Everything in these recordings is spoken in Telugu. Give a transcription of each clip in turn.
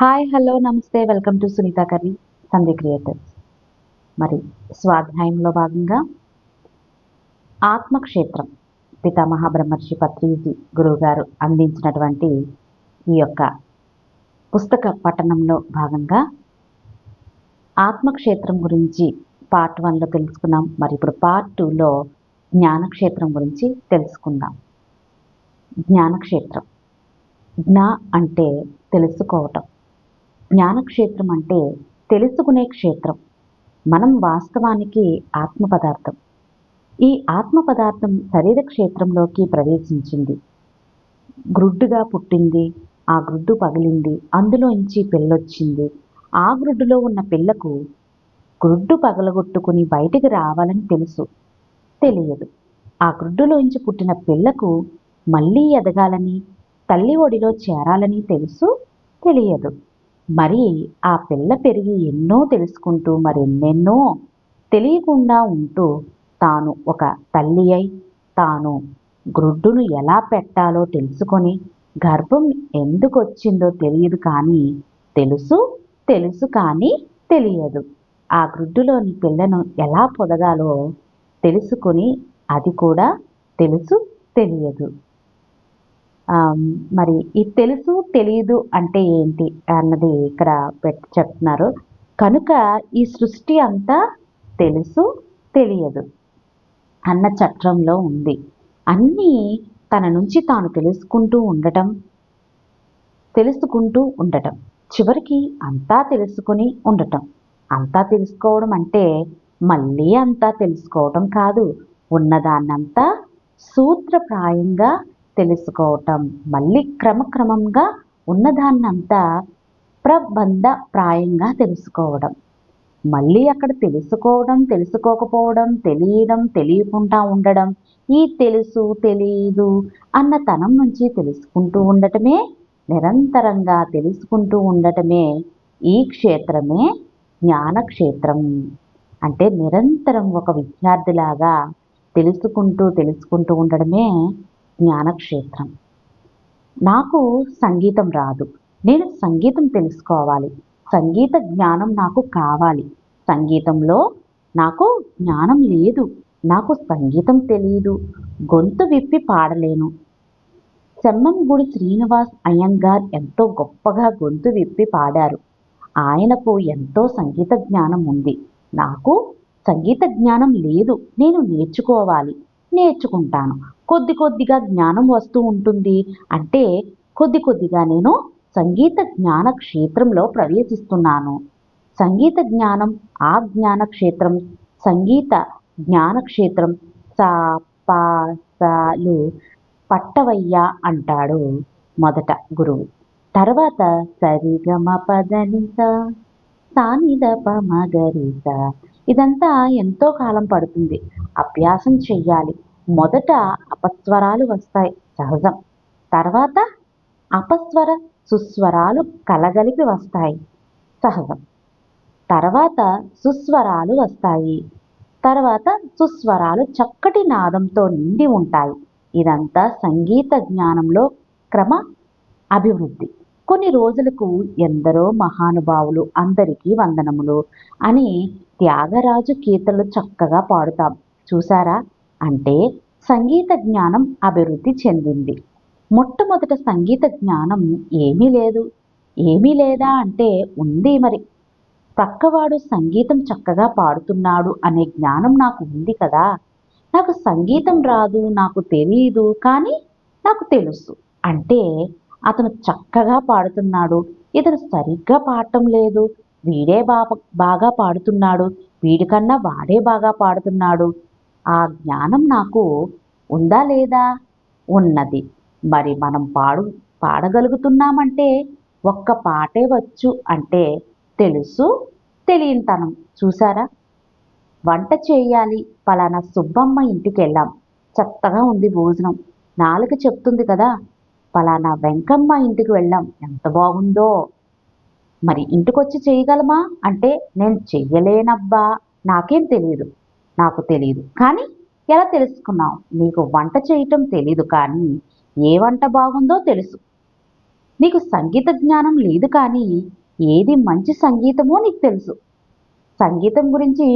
హాయ్ హలో నమస్తే welcome to Sunitha curry Sandhya creators మరి స్వాధ్యాయంలో భాగంగా ఆత్మక్షేత్రం పితామహ బ్రహ్మర్షి పత్రిజీ గురువుగారు అందించినటువంటి ఈ యొక్క పుస్తక పఠనంలో భాగంగా ఆత్మక్షేత్రం గురించి పార్ట్ వన్లో తెలుసుకున్నాం. మరి ఇప్పుడు పార్ట్ టూలో జ్ఞానక్షేత్రం గురించి తెలుసుకుందాం. జ్ఞానక్షేత్రం జ్ఞా అంటే తెలుసుకోవటం. జ్ఞానక్షేత్రం అంటే తెలుసుకునే క్షేత్రం. మనం వాస్తవానికి ఆత్మ పదార్థం. ఈ ఆత్మ పదార్థం శరీర క్షేత్రంలోకి ప్రవేశించింది. గ్రుడ్డుగా పుట్టింది ఆ గ్రుడ్డు పగిలింది అందులోంచి పిల్లొచ్చింది ఆ గ్రుడ్డులో ఉన్న పిల్లకు గ్రుడ్డు పగలగొట్టుకుని బయటికి రావాలని తెలుసు తెలియదు. ఆ గ్రుడ్డులోంచి పుట్టిన పిల్లకు మళ్ళీ ఎదగాలని తల్లి ఒడిలో చేరాలని తెలుసు తెలియదు. మరి ఆ పిల్ల పెరిగి ఎన్నో తెలుసుకుంటూ మరెన్నెన్నో తెలియకుండా ఉంటూ తాను ఒక తల్లి అయి తాను గ్రుడ్డును ఎలా పెట్టాలో తెలుసుకొని గర్భం ఎందుకు వచ్చిందో తెలియదు కానీ తెలుసు తెలుసు కానీ తెలియదు. ఆ గ్రుడ్డులోని పిల్లను ఎలా పొదగాలో తెలుసుకొని అది కూడా తెలుసు తెలియదు. మరి ఈ తెలుసు తెలియదు అంటే ఏంటి అన్నది ఇక్కడ పెట్టి చెప్తున్నారు. కనుక ఈ సృష్టి అంతా తెలుసు తెలియదు అన్న చట్రంలో ఉంది. అన్నీ తన నుంచి తాను తెలుసుకుంటూ ఉండటం తెలుసుకుంటూ ఉండటం. చివరికి అంతా తెలుసుకుని ఉండటం. అంతా తెలుసుకోవడం అంటే మళ్ళీ అంతా తెలుసుకోవటం కాదు. ఉన్నదాన్నంతా సూత్రప్రాయంగా తెలుసుకోవటం. మళ్ళీ క్రమక్రమంగా ఉన్నదాన్నంతా ప్రబంధ ప్రాయంగా తెలుసుకోవడం. మళ్ళీ అక్కడ తెలుసుకోవడం తెలుసుకోకపోవడం తెలియడం తెలియకుండా ఉండడం ఈ తెలుసు తెలియదు అన్న తనం నుంచి తెలుసుకుంటూ ఉండటమే నిరంతరంగా తెలుసుకుంటూ ఉండటమే ఈ క్షేత్రమే జ్ఞానక్షేత్రం. అంటే నిరంతరం ఒక విద్యార్థిలాగా తెలుసుకుంటూ తెలుసుకుంటూ ఉండడమే జ్ఞానక్షేత్రం. నాకు సంగీతం రాదు. నేను సంగీతం తెలుసుకోవాలి. సంగీత జ్ఞానం నాకు కావాలి. సంగీతంలో నాకు జ్ఞానం లేదు. నాకు సంగీతం తెలియదు గొంతు విప్పి పాడలేను. సెమ్మంగుడి శ్రీనివాస్ అయ్యంగార్ ఎంతో గొప్పగా గొంతు విప్పి పాడారు. ఆయనకు ఎంతో సంగీత జ్ఞానం ఉంది. నాకు సంగీత జ్ఞానం లేదు. నేను నేర్చుకోవాలి. నేర్చుకుంటాను. కొద్ది కొద్దిగా జ్ఞానం వస్తూ ఉంటుంది. అంటే కొద్ది కొద్దిగా నేను సంగీత జ్ఞాన క్షేత్రంలో ప్రవేశిస్తున్నాను. సంగీత జ్ఞానం ఆ జ్ఞాన క్షేత్రం సంగీత జ్ఞాన క్షేత్రం సా పా సాలు పట్టవయ్య అంటాడు మొదట గురువు. తర్వాత సరిగమ పదనిత సానిద పమగరిత ఇదంతా ఎంతో కాలం పడుతుంది. అభ్యాసం చెయ్యాలి. మొదట అపస్వరాలు వస్తాయి సహజం. తర్వాత అపస్వర సుస్వరాలు కలగలిపి వస్తాయి సహజం. తర్వాత సుస్వరాలు వస్తాయి తర్వాత సుస్వరాలు చక్కటి నాదంతో నిండి ఉంటాయి. ఇదంతా సంగీత జ్ఞానంలో క్రమ అభివృద్ధి. కొన్ని రోజులకు ఎందరో మహానుభావులు అందరికీ వందనములు అని త్యాగరాజు కీర్తనలు చక్కగా పాడుతాం. చూసారా అంటే సంగీత జ్ఞానం అభివృద్ధి చెందింది. మొట్టమొదట సంగీత జ్ఞానం ఏమీ లేదు. ఏమీ లేదా అంటే ఉంది మరి. పక్కవాడు సంగీతం చక్కగా పాడుతున్నాడు అనే జ్ఞానం నాకు ఉంది కదా. నాకు సంగీతం రాదు నాకు తెలియదు కానీ నాకు తెలుసు. అంటే అతను చక్కగా పాడుతున్నాడు. ఇతను సరిగ్గా పాడటం లేదు. వీడే బాగా బాగా పాడుతున్నాడు. వీడికన్నా వాడే బాగా పాడుతున్నాడు. ఆ జ్ఞానం నాకు ఉందా లేదా ఉన్నది. మరి మనం పాడు పాడగలుగుతున్నామంటే ఒక్క పాటే వచ్చు అంటే తెలుసు తెలియనితనం. చూసారా వంట చేయాలి. పలానా సుబ్బమ్మ ఇంటికి వెళ్ళాం చెత్తగా ఉంది భోజనం. నాలుక చెప్తుంది కదా. పలానా వెంకమ్మ ఇంటికి వెళ్ళాం. ఎంత బాగుందో. మరి ఇంటికొచ్చి చేయగలమా? అంటే నేను చెయ్యలేనబ్బా. నాకేం తెలియదు. నాకు తెలియదు కానీ ఎలా తెలుసుకున్నావు? నీకు వంట చేయటం తెలీదు కానీ ఏ వంట బాగుందో తెలుసు. నీకు సంగీత జ్ఞానం లేదు కానీ ఏది మంచి సంగీతమో నీకు తెలుసు. సంగీతం గురించి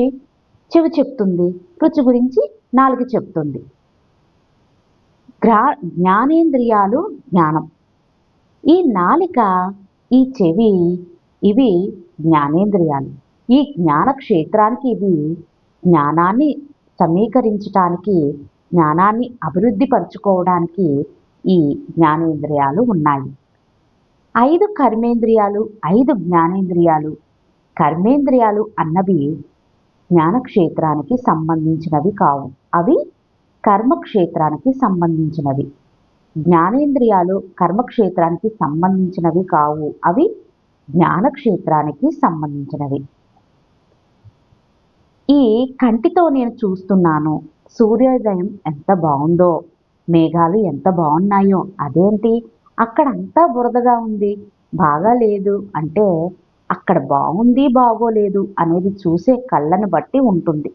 చెవి చెప్తుంది రుచి గురించి నాలుగు చెప్తుంది. గ్రా జ్ఞానేంద్రియాలు జ్ఞానం. ఈ నాలిక ఈ చెవి ఇవి జ్ఞానేంద్రియాలు. ఈ జ్ఞాన క్షేత్రానికి ఇవి జ్ఞానాన్ని సమీకరించటానికి జ్ఞానాన్ని అభివృద్ధి పరుచుకోవడానికి ఈ జ్ఞానేంద్రియాలు ఉన్నాయి. ఐదు కర్మేంద్రియాలు ఐదు జ్ఞానేంద్రియాలు. కర్మేంద్రియాలు అన్నవి జ్ఞానక్షేత్రానికి సంబంధించినవి కావు. అవి కర్మక్షేత్రానికి సంబంధించినవి. జ్ఞానేంద్రియాలు కర్మక్షేత్రానికి సంబంధించినవి కావు. అవి జ్ఞానక్షేత్రానికి సంబంధించినవి. ఈ కంటితో నేను చూస్తున్నాను. సూర్యోదయం ఎంత బాగుందో మేఘాలు ఎంత బాగున్నాయో అదేంటి? అక్కడంతా బురదగా ఉంది. బాగా లేదు అంటే అక్కడ బాగుంది బాగోలేదు అనేది చూసే కళ్ళను బట్టి ఉంటుంది.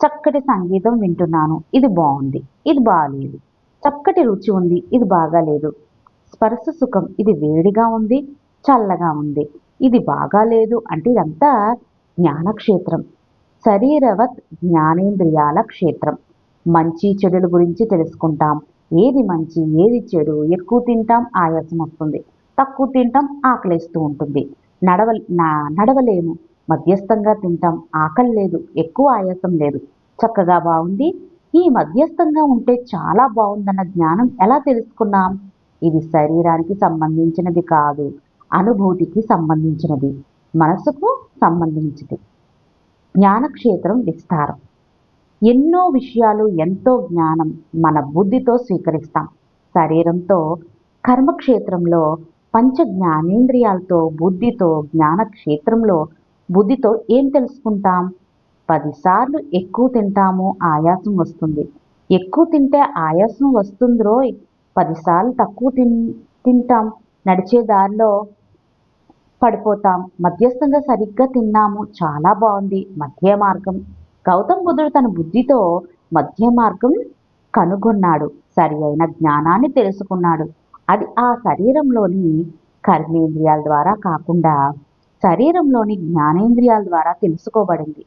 చక్కటి సంగీతం వింటున్నాను. ఇది బాగుంది. ఇది బాగాలేదు చక్కటి రుచి ఉంది. ఇది బాగాలేదు స్పర్శ సుఖం. ఇది వేడిగా ఉంది. చల్లగా ఉంది. ఇది బాగాలేదు అంటే ఇదంతా జ్ఞానక్షేత్రం. శరీరవత్ జ్ఞానేంద్రియాల క్షేత్రం. మంచి చెడుల గురించి తెలుసుకుంటాం. ఏది మంచి ఏది చెడు ఎక్కువ తింటాం ఆయాసం వస్తుంది తక్కువ తింటాం ఆకలిస్తూ ఉంటుంది. నడవ నా- నడవలేము. మధ్యస్థంగా తింటాం ఆకలి లేదు ఎక్కువ ఆయాసం లేదు. చక్కగా బాగుంది ఈ మధ్యస్థంగా ఉంటే చాలా బాగుందన్న జ్ఞానం ఎలా తెలుసుకున్నాం? ఇది శరీరానికి సంబంధించినది కాదు అనుభూతికి సంబంధించినది మనసుకు సంబంధించింది. జ్ఞానక్షేత్రం విస్తారం. ఎన్నో విషయాలు ఎంతో జ్ఞానం మన బుద్ధితో స్వీకరిస్తాం. శరీరంతో కర్మక్షేత్రంలో పంచ జ్ఞానేంద్రియాలతో బుద్ధితో జ్ఞానక్షేత్రంలో బుద్ధితో ఏం తెలుసుకుంటాం? పదిసార్లు ఎక్కువ తింటాము ఆయాసం వస్తుంది. ఎక్కువ తింటే ఆయాసం వస్తుంది రోయ్ పదిసార్లు తక్కువ తిన్ తింటాం. నడిచే దారిలో పడిపోతాం. మధ్యస్థంగా సరిగ్గా తిన్నాము. చాలా బాగుంది. మధ్య మార్గం. గౌతమ్ బుద్ధుడు తన బుద్ధితో మధ్య మార్గం కనుగొన్నాడు. సరి అయిన జ్ఞానాన్ని తెలుసుకున్నాడు. అది ఆ శరీరంలోని కర్మేంద్రియాల ద్వారా కాకుండా శరీరంలోని జ్ఞానేంద్రియాల ద్వారా తెలుసుకోబడింది.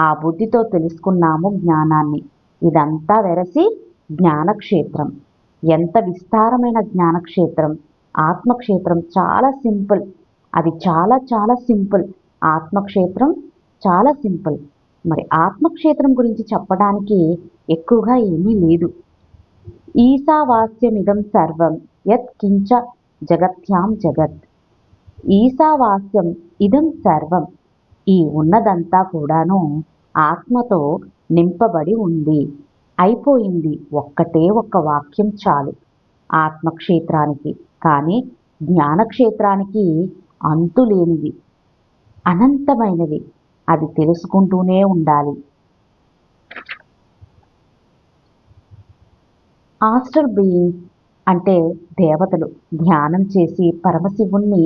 ఆ బుద్ధితో తెలుసుకున్నాము జ్ఞానాన్ని. ఇదంతా వెరసి జ్ఞానక్షేత్రం. ఎంత విస్తారమైన జ్ఞానక్షేత్రం. ఆత్మక్షేత్రం చాలా సింపుల్. అది చాలా చాలా సింపుల్. ఆత్మక్షేత్రం చాలా సింపుల్. మరి ఆత్మక్షేత్రం గురించి చెప్పడానికి ఎక్కువగా ఏమీ లేదు. ఈశావాస్యమిదం సర్వం యత్ కించ జగత్యాం జగత్. ఈశావాస్యం ఇదం సర్వం. ఈ ఉన్నదంతా కూడాను ఆత్మతో నింపబడి ఉంది. అయిపోయింది. ఒక్కటే ఒక్క వాక్యం చాలు. ఆత్మక్షేత్రానికి కానీ జ్ఞానక్షేత్రానికి అంతులేనిది అనంతమైనది అది తెలుసుకుంటూనే ఉండాలి. ఆస్టర్ బీయింగ్ అంటే దేవతలు. ధ్యానం చేసి పరమశివుణ్ణి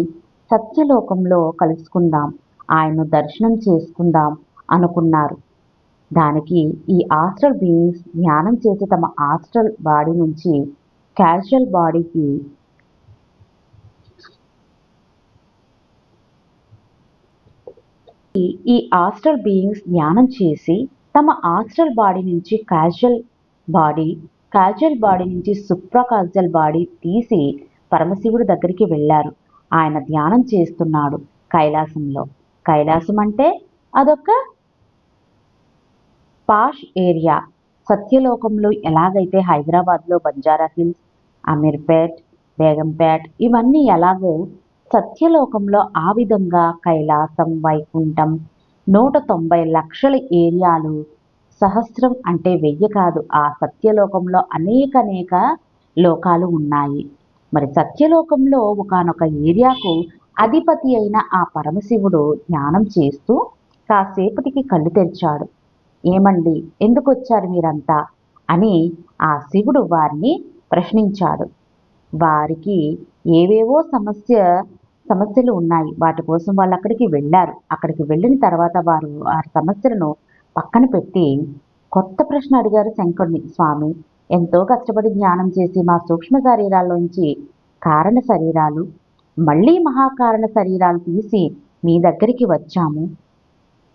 సత్యలోకంలో కలుసుకుందాం. ఆయన్ను దర్శనం చేసుకుందాం అనుకున్నారు. దానికి ఈ ఆస్ట్రల్ బీయింగ్స్ ధ్యానం చేసి తమ ఆస్ట్రల్ బాడీ నుంచి క్యాజువల్ బాడీకి ఈ- ఈ ఆస్ట్రల్ బీయింగ్స్ ధ్యానం చేసి తమ ఆస్ట్రల్ బాడీ నుంచి క్యాజువల్ బాడీ క్యాజువల్ బాడీ నుంచి సుప్రకాజువల్ బాడీ తీసి పరమశివుడి దగ్గరికి వెళ్ళారు. ఆయన ధ్యానం చేస్తున్నాడు కైలాసంలో. కైలాసం అంటే అదొక పాష్ ఏరియా. సత్యలోకంలో ఎలాగైతే హైదరాబాద్లో బంజారా హిల్స్ అమీర్పేట్ బేగంపేట్ ఇవన్నీ ఎలాగో సత్యలోకంలో ఆ విధంగా కైలాసం వైకుంఠం నూట తొంభై లక్షల ఏరియాలు సహస్రం అంటే వెయ్యి కాదు. ఆ సత్యలోకంలో అనేక అనేక లోకాలు ఉన్నాయి. మరి సత్యలోకంలో ఒకానొక ఏరియాకు అధిపతి అయిన ఆ పరమశివుడు ధ్యానం చేస్తూ కాసేపటికి కళ్ళు తెరిచాడు. ఏమండి ఎందుకు వచ్చారు మీరంతా? అని ఆ శివుడు వారిని ప్రశ్నించాడు. వారికి ఏవేవో సమస్య సమస్యలు ఉన్నాయి. వాటి కోసం వాళ్ళు అక్కడికి వెళ్ళారు. అక్కడికి వెళ్ళిన తర్వాత వారు ఆ సమస్యలను పక్కన పెట్టి కొత్త ప్రశ్న అడిగారు శంకరుని. స్వామి ఎంతో కష్టపడి జ్ఞానం చేసి మా సూక్ష్మ శరీరాల్లోంచి కారణ శరీరాలు మళ్ళీ మహాకారణ శరీరాలు తీసి మీ దగ్గరికి వచ్చాము.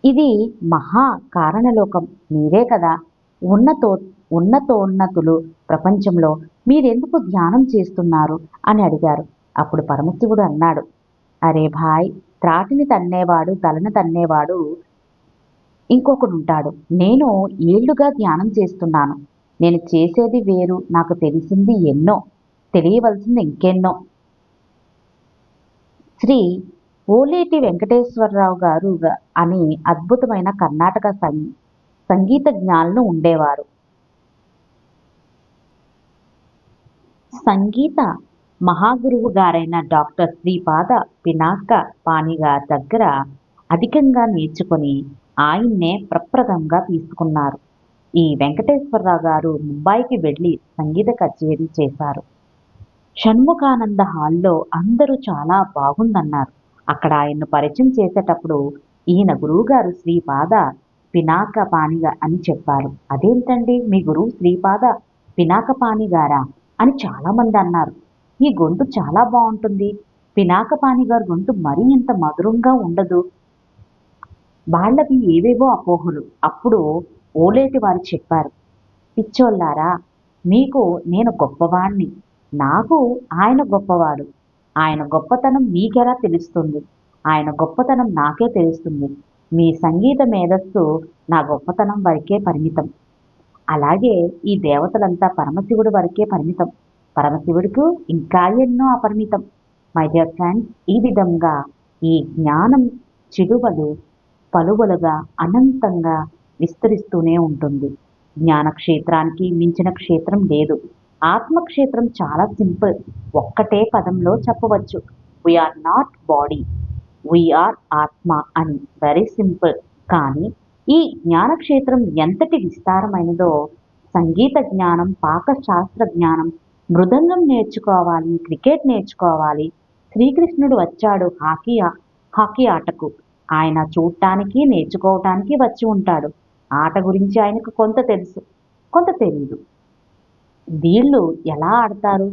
ఇది మహా కారణలోకం మీరే కదా ఉన్నతో ఉన్నతోన్నతులు ప్రపంచంలో. మీరెందుకు ధ్యానం చేస్తున్నారు? అని అడిగారు. అప్పుడు పరమశివుడు అన్నాడు. అరే భాయ్ త్రాటిని తన్నేవాడు తలను తన్నేవాడు ఇంకొకడు ఉంటాడు. నేను ఏళ్ళుగా ధ్యానం చేస్తున్నాను. నేను చేసేది వేరు నాకు తెలిసింది ఎన్నో తెలియవలసింది ఇంకెన్నో. శ్రీ ఓలేటి వెంకటేశ్వరరావు గారు అని అద్భుతమైన కర్ణాటక సం సంగీత జ్ఞానులు ఉండేవారు. సంగీత మహాగురువు గారైన డాక్టర్ శ్రీపాద పినాక పాణిగారి దగ్గర అధికంగా నేర్చుకొని ఆయన్నే ప్రప్రదంగా తీసుకున్నారు. ఈ వెంకటేశ్వరరావు గారు ముంబైకి వెళ్ళి సంగీత కచేరీ చేశారు. షణ్ముఖానంద హాల్లో అందరూ చాలా బాగుందన్నారు. అక్కడ ఆయన్ను పరిచయం చేసేటప్పుడు ఈయన గురువుగారు శ్రీపాద పినాక పాణిగా అని చెప్పారు. అదేంటండి మీ గురువు శ్రీపాద పినాక పాణి గారా? అని చాలామంది అన్నారు. ఈ గొంతు చాలా బాగుంటుంది. పినాకపాణి గారి గొంతు మరీ ఇంత మధురంగా ఉండదు. వాళ్ళవి ఏవేవో అపోహలు. అప్పుడు ఓలేటి వారు చెప్పారు. పిచ్చోళ్ళారా మీకు నేను గొప్పవాణ్ణి. నాకు ఆయన గొప్పవాడు. ఆయన గొప్పతనం మీకెలా తెలుస్తుంది? ఆయన గొప్పతనం నాకే తెలుస్తుంది. మీ సంగీత మేధస్సు నా గొప్పతనం వరకే పరిమితం. అలాగే ఈ దేవతలంతా పరమశివుడి వరకే పరిమితం. పరమశివుడికి ఇంకా ఎన్నో అపరిమితం. మై డియర్ ఫ్రెండ్స్ ఈ విధంగా ఈ జ్ఞానం చిలువలు పలువలుగా అనంతంగా విస్తరిస్తూనే ఉంటుంది. జ్ఞాన క్షేత్రానికి మించిన క్షేత్రం లేదు. ఆత్మక్షేత్రం చాలా సింపుల్. ఒక్కటే పదంలో చెప్పవచ్చు. వీఆర్ నాట్ బాడీ వీఆర్ ఆత్మ అని. వెరీ సింపుల్ కానీ ఈ జ్ఞానక్షేత్రం ఎంతటి విస్తారమైనదో సంగీత జ్ఞానం పాకశాస్త్ర జ్ఞానం మృదంగం నేర్చుకోవాలి క్రికెట్ నేర్చుకోవాలి. శ్రీకృష్ణుడు వచ్చాడు హాకీ హాకీ ఆటకు. ఆయన చూడటానికి నేర్చుకోవటానికి వచ్చి ఉంటాడు. ఆట గురించి ఆయనకు కొంత తెలుసు కొంత తెలియదు వీళ్ళు ఎలా ఆడతారు?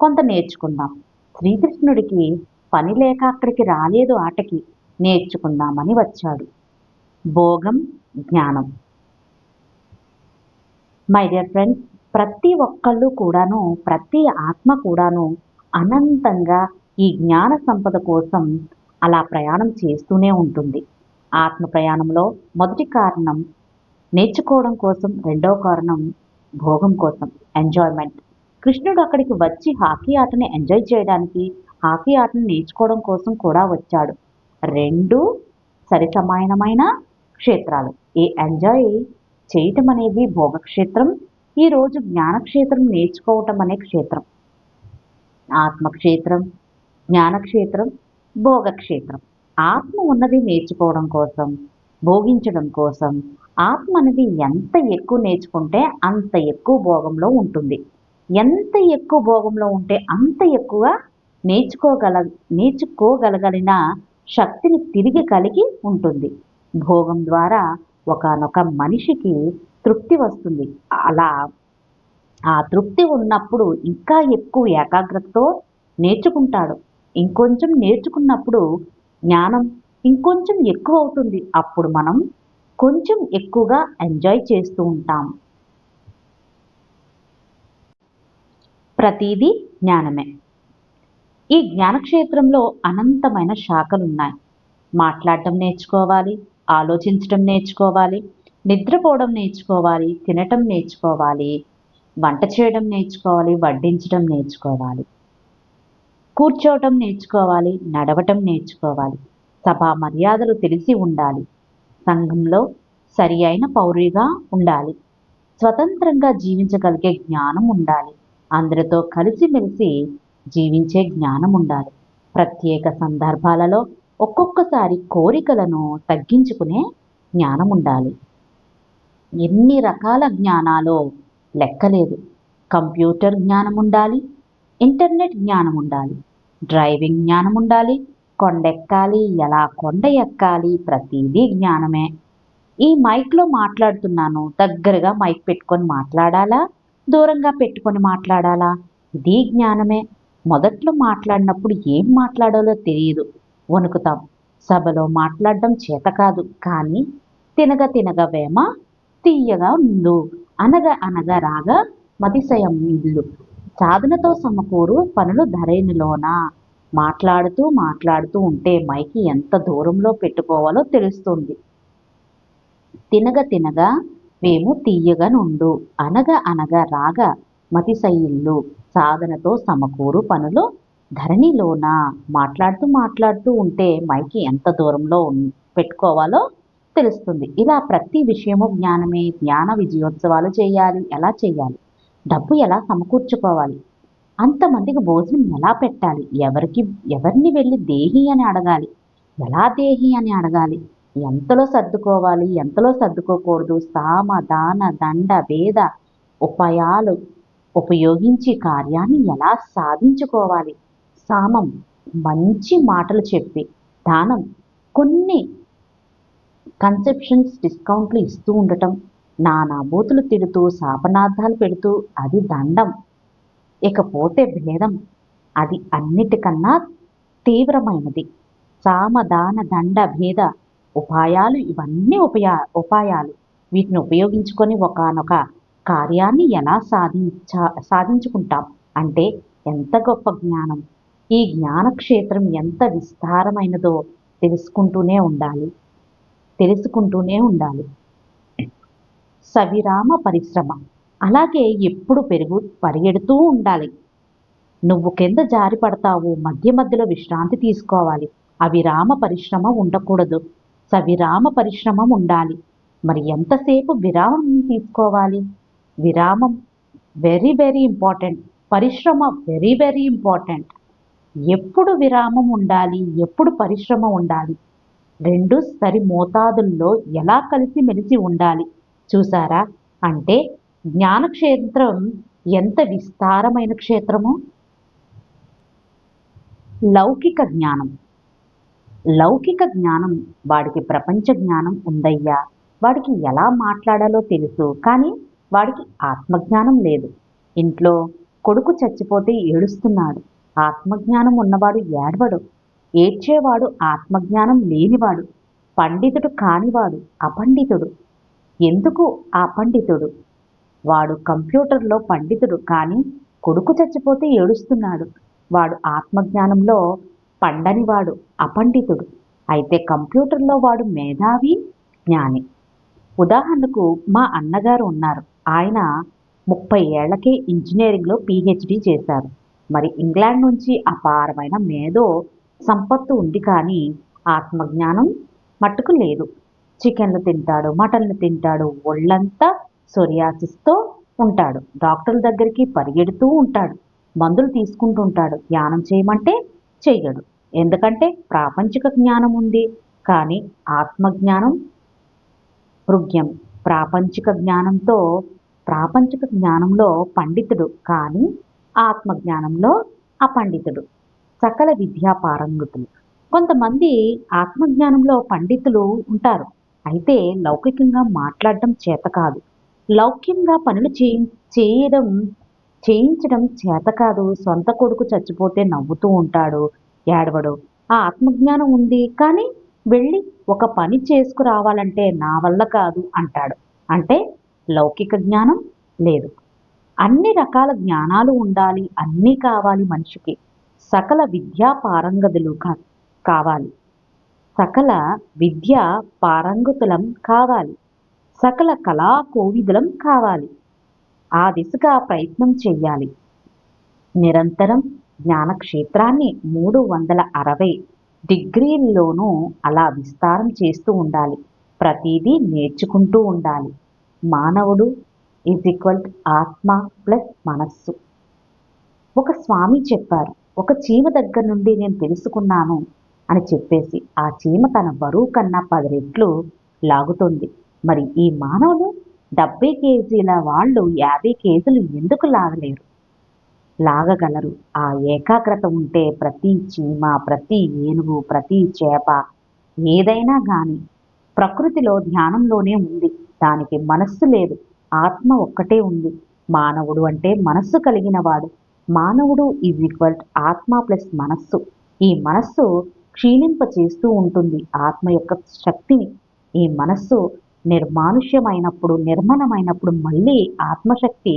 కొంత నేర్చుకుందాం. శ్రీకృష్ణుడికి పని లేక అక్కడికి రాలేదు ఆటకి. నేర్చుకుందామని వచ్చాడు. భోగం జ్ఞానం. మై డియర్ ఫ్రెండ్స్ ప్రతి ఒక్కళ్ళు కూడాను ప్రతి ఆత్మ కూడాను అనంతంగా ఈ జ్ఞాన సంపద కోసం అలా ప్రయాణం చేస్తూనే ఉంటుంది. ఆత్మ ప్రయాణంలో మొదటి కారణం నేర్చుకోవడం కోసం రెండవ కారణం భోగం కోసం ఎంజాయ్మెంట్ కృష్ణుడు అక్కడికి వచ్చి హాకీ ఆటని ఎంజాయ్ చేయడానికి హాకీ ఆటను నేర్చుకోవడం కోసం కూడా వచ్చాడు. రెండు సరిసమానమైన క్షేత్రాలు. ఈ ఎంజాయ్ చేయటం అనేది భోగక్షేత్రం ఈరోజు జ్ఞానక్షేత్రం నేర్చుకోవటం అనే క్షేత్రం. ఆత్మక్షేత్రం జ్ఞానక్షేత్రం భోగక్షేత్రం. ఆత్మ ఉన్నది నేర్చుకోవడం కోసం భోగించడం కోసం. ఆత్మ అనేది ఎంత ఎక్కువ నేర్చుకుంటే అంత ఎక్కువ భోగంలో ఉంటుంది. ఎంత ఎక్కువ భోగంలో ఉంటే అంత ఎక్కువ నేర్చుకోగల నేర్చుకోగలగలిగిన శక్తిని తిరిగి కలిగి ఉంటుంది. భోగం ద్వారా ఒకానొక మనిషికి తృప్తి వస్తుంది. అలా ఆ తృప్తి ఉన్నప్పుడు ఇంకా ఎక్కువ ఏకాగ్రతతో నేర్చుకుంటాడు. ఇంకొంచెం నేర్చుకున్నప్పుడు జ్ఞానం ఇంకొంచెం ఎక్కువ అవుతుంది. అప్పుడు మనం కొంచెం ఎక్కువగా ఎంజాయ్ చేస్తూ ఉంటాం. ప్రతిదీ జ్ఞానమే. ఈ జ్ఞానక్షేత్రంలో అనంతమైన శాఖలు ఉన్నాయి మాట్లాడటం నేర్చుకోవాలి ఆలోచించడం నేర్చుకోవాలి నిద్రపోవడం నేర్చుకోవాలి తినటం నేర్చుకోవాలి వంట చేయడం నేర్చుకోవాలి వడ్డించడం నేర్చుకోవాలి కూర్చోవటం నేర్చుకోవాలి నడవటం నేర్చుకోవాలి సభా మర్యాదలు తెలిసి ఉండాలి సంఘంలో సరి అయిన పౌరుగా ఉండాలి స్వతంత్రంగా జీవించగలిగే జ్ఞానం ఉండాలి అందరితో కలిసిమెలిసి జీవించే జ్ఞానం ఉండాలి ప్రత్యేక సందర్భాలలో ఒక్కొక్కసారి కోరికలను తగ్గించుకునే జ్ఞానం ఉండాలి. ఎన్ని రకాల జ్ఞానాలో లెక్కలేదు. కంప్యూటర్ జ్ఞానం ఉండాలి ఇంటర్నెట్ జ్ఞానం ఉండాలి డ్రైవింగ్ జ్ఞానం ఉండాలి కొండెక్కాలి ఎలా కొండ ఎక్కాలి ప్రతిదీ జ్ఞానమే. ఈ మైక్లో మాట్లాడుతున్నాను. దగ్గరగా మైక్ పెట్టుకొని మాట్లాడాలా? దూరంగా పెట్టుకొని మాట్లాడాలా? ఇది జ్ఞానమే. మొదట్లో మాట్లాడినప్పుడు ఏం మాట్లాడాలో తెలియదు వణుకుతాం. సభలో మాట్లాడడం చేత కాదు. కానీ తినగ తినగ వేమ తీయగా ఉండు. అనగా అనగా రాగా మతిశయం ఇల్లు సాధనతో సమకూరు పనులు ధరేనిలోన. మాట్లాడుతూ మాట్లాడుతూ ఉంటే మైకి ఎంత దూరంలో పెట్టుకోవాలో తెలుస్తుంది. తినగ తినగా మేము తీయగా నుండు. అనగా అనగా రాగా మతిశయిల్లు సాధనతో సమకూరు పనులు ధరణిలోన. మాట్లాడుతూ మాట్లాడుతూ ఉంటే మైకి ఎంత దూరంలో పెట్టుకోవాలో తెలుస్తుంది. ఇలా ప్రతి విషయము జ్ఞానమే జ్ఞాన విజయోత్సవాలు చేయాలి. ఎలా చేయాలి? డబ్బు ఎలా సమకూర్చుకోవాలి? అంతమందికి భోజనం ఎలా పెట్టాలి? ఎవరికి ఎవరిని వెళ్ళి దేహి అని అడగాలి? ఎలా దేహి అని అడగాలి? ఎంతలో సర్దుకోవాలి? ఎంతలో సర్దుకోకూడదు? సామ దాన దండ భేద ఉపాయాలు ఉపయోగించి కార్యాన్ని ఎలా సాధించుకోవాలి? సామం మంచి మాటలు చెప్పి దానం కొన్ని కన్సెప్షన్స్ డిస్కౌంట్లు ఇస్తూ ఉండటం నానాబోతులు తిడుతూ శాపనార్థాలు పెడుతూ అది దండం. ఇకపోతే భేదం. అది అన్నిటికన్నా తీవ్రమైనది. సామదాన దండ భేద. ఉపాయాలు ఇవన్నీ ఉపయా ఉపాయాలు. వీటిని ఉపయోగించుకొని ఒకానొక కార్యాన్ని ఎలా సాధించ సాధించుకుంటాం? అంటే ఎంత గొప్ప జ్ఞానం? ఈ జ్ఞానక్షేత్రం ఎంత విస్తారమైనదో తెలుసుకుంటూనే ఉండాలి. తెలుసుకుంటూనే ఉండాలి. సవిరామ పరిశ్రమ. అలాగే ఎప్పుడు పెరుగు పరిగెడుతూ ఉండాలి. నువ్వు కింద జారి పడతావు మధ్య మధ్యలో విశ్రాంతి తీసుకోవాలి. అవిరామ పరిశ్రమ ఉండకూడదు. సవిరామ పరిశ్రమ ఉండాలి. మరి ఎంతసేపు విరామం తీసుకోవాలి? విరామం వెరీ వెరీ ఇంపార్టెంట్. పరిశ్రమ వెరీ వెరీ ఇంపార్టెంట్. ఎప్పుడు విరామం ఉండాలి? ఎప్పుడు పరిశ్రమ ఉండాలి? రెండు సరి మోతాదుల్లో ఎలా కలిసి మెలిసి ఉండాలి? చూసారా అంటే జ్ఞానక్షేత్రం ఎంత విస్తారమైన క్షేత్రము? లౌకిక జ్ఞానం. లౌకిక జ్ఞానం వాడికి ప్రపంచ జ్ఞానం ఉందయ్యా. వాడికి ఎలా మాట్లాడాలో తెలుసు కానీ వాడికి ఆత్మజ్ఞానం లేదు. ఇంట్లో కొడుకు చచ్చిపోతే ఏడుస్తున్నాడు. ఆత్మజ్ఞానం ఉన్నవాడు ఏడవడు. ఏడ్చేవాడు ఆత్మజ్ఞానం లేనివాడు పండితుడు కానివాడు అపండితుడు. ఎందుకు అపండితుడు? వాడు కంప్యూటర్లో పండితుడు కానీ కొడుకు చచ్చిపోతే ఏడుస్తున్నాడు. వాడు ఆత్మజ్ఞానంలో పండనివాడు అపండితుడు. అయితే కంప్యూటర్లో వాడు మేధావి జ్ఞాని. ఉదాహరణకు మా అన్నగారు ఉన్నారు. ఆయన ముప్పై ఏళ్ళకే ఇంజనీరింగ్లో పీహెచ్డీ చేశారు. మరి ఇంగ్లాండ్ నుంచి అపారమైన మేధో సంపత్తు ఉంది కానీ ఆత్మజ్ఞానం మట్టుకు లేదు. చికెన్లు తింటాడు మటన్లు తింటాడు ఒళ్ళంతా సొరియాసిస్తో ఉంటాడు. డాక్టర్ల దగ్గరికి పరిగెడుతూ ఉంటాడు. మందులు తీసుకుంటుంటాడు. ధ్యానం చేయమంటే చెయ్యడు. ఎందుకంటే ప్రాపంచిక జ్ఞానం ఉంది కానీ ఆత్మజ్ఞానం భృగ్యం ప్రాపంచిక జ్ఞానంతో ప్రాపంచిక జ్ఞానంలో పండితుడు కానీ ఆత్మజ్ఞానంలో అపండితుడు. సకల విద్యా పారంగతులు కొంతమంది ఆత్మజ్ఞానంలో పండితులు ఉంటారు. అయితే లౌకికంగా మాట్లాడడం చేత కాదు. లౌక్యంగా పనులు చేయి చేయడం చేయించడం చేత కాదు. సొంత కొడుకు చచ్చిపోతే నవ్వుతూ ఉంటాడు ఏడవడు. ఆ ఆత్మజ్ఞానం ఉంది కానీ వెళ్ళి ఒక పని చేసుకురావాలంటే నా వల్ల కాదు అంటాడు. అంటే లౌకిక జ్ఞానం లేదు. అన్ని రకాల జ్ఞానాలు ఉండాలి. అన్నీ కావాలి మనిషికి. సకల విద్యా పారంగతులు కా కావాలి. సకల విద్య పారంగతులం కావాలి. సకల కళా కోవిదులం కావాలి. ఆ దిశగా ప్రయత్నం చేయాలి నిరంతరం జ్ఞానక్షేత్రాన్ని మూడు వందల అరవై డిగ్రీల్లోనూ అలా విస్తారం చేస్తూ ఉండాలి. ప్రతిదీ నేర్చుకుంటూ ఉండాలి. మానవుడు ఈజ్ ఈక్వల్ ఆత్మ ప్లస్ మనస్సు. ఒక స్వామి చెప్పారు ఒక చీమ దగ్గర నుండి నేను తెలుసుకున్నాను అని చెప్పేసి ఆ చీమ తన బరువు కన్నా పది రెట్లు లాగుతుంది. మరి ఈ మానవులు డెబ్బై కేజీల వాళ్ళు యాభై కేజీలు ఎందుకు లాగలేరు? లాగగలరు. ఆ ఏకాగ్రత ఉంటే ప్రతి చీమ ప్రతి ఏనుగు ప్రతి చేప ఏదైనా కానీ ప్రకృతిలో ధ్యానంలోనే ఉంది. దానికి మనస్సు లేదు. ఆత్మ ఒక్కటే ఉంది. మానవుడు అంటే మనస్సు కలిగినవాడు మానవుడు ఈజ్ ఈక్వల్ ఆత్మ ప్లస్ మనస్సు. ఈ మనస్సు క్షీణింప చేస్తూ ఉంటుంది ఆత్మ యొక్క శక్తిని. ఈ మనస్సు నిర్మానుష్యమైనప్పుడు నిర్మలమైనప్పుడు మళ్ళీ ఆత్మశక్తి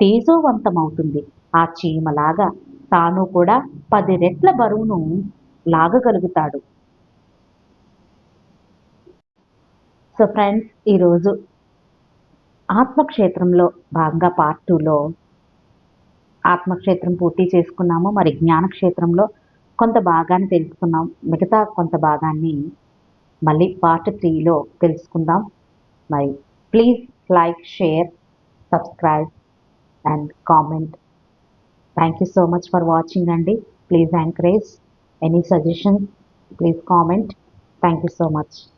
తేజోవంతమవుతుంది. ఆ చీమలాగా తాను కూడా పది రెట్ల బరువును లాగగలుగుతాడు. సో ఫ్రెండ్స్ ఈరోజు ఆత్మక్షేత్రంలో భాగంగా పార్ట్ టూలో ఆత్మక్షేత్రం పూర్తి చేసుకున్నాము. మరి జ్ఞానక్షేత్రంలో కొంత భాగాన్ని తెలుసుకున్నాం. మిగతా కొంత భాగాన్ని మళ్ళీ పార్ట్ త్రీలో తెలుసుకుందాం. మరి please like share subscribe and comment thank you so much for watching అండి. Please encourage any suggestions please comment thank you so much